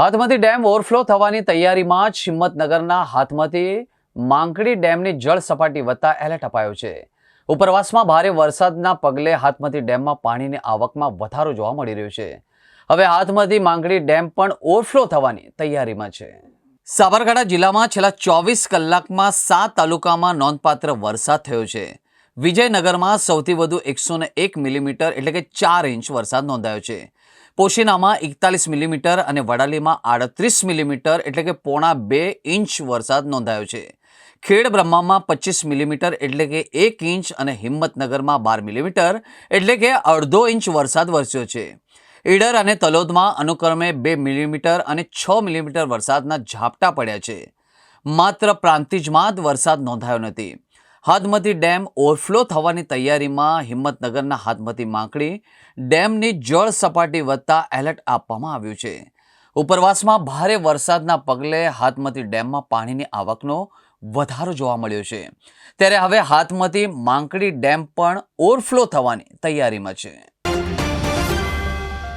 હાથમતી dam overflow થવાની તૈયારીમાં જ હિંમતનગરના હાથમતી માંકડી ડેમની જળ સપાટી વધતા એલર્ટ અપાયો છે. ઉપરવાસમાં ભારે વરસાદના પગલે હાથમતી ડેમમાં પાણીની આવકમાં વધારો જોવા મળી રહ્યો છે. હવે હાથમતી માંકડી ડેમ પણ ઓવરફ્લો થવાની તૈયારીમાં છે. સાબરકાંઠા જિલ્લામાં છેલ્લા ચોવીસ કલાકમાં સાત તાલુકામાં નોંધપાત્ર વરસાદ થયો છે. વિજયનગરમાં સૌથી વધુ એકસો એક મિલીમીટર એટલે કે ચાર ઇંચ વરસાદ નોંધાયો છે. પોશીનામાં એકતાલીસ મિલીમીટર અને વડાલીમાં આડત્રીસ મિલીમીટર એટલે કે પોણા બે ઇંચ વરસાદ નોંધાયો છે. ખેડ બ્રહ્મામાં પચીસ મિલીમીટર એટલે કે એક ઇંચ અને હિંમતનગરમાં બાર મિલીમીટર એટલે કે અડધો ઇંચ વરસાદ વરસ્યો છે. ઈડર અને તલોદમાં અનુક્રમે બે મિલીમીટર અને છ મિલીમીટર વરસાદના ઝાપટા પડ્યા છે. માત્ર પ્રાંતિજમાં જ વરસાદ નોંધાયો નથી. હાથમતી ડેમ ઓવરફ્લો થવાની તૈયારીમાં હિંમતનગરના હાથમતી માંકડી ડેમની જળ સપાટી વધતા એલર્ટ આપવામાં આવ્યું છે. ઉપરવાસમાં ભારે વરસાદના પગલે હાથમતી ડેમમાં પાણીની આવકનો વધારો જોવા મળ્યો છે. ત્યારે હવે હાથમતી માંકડી ડેમ પણ ઓવરફ્લો થવાની તૈયારીમાં છે.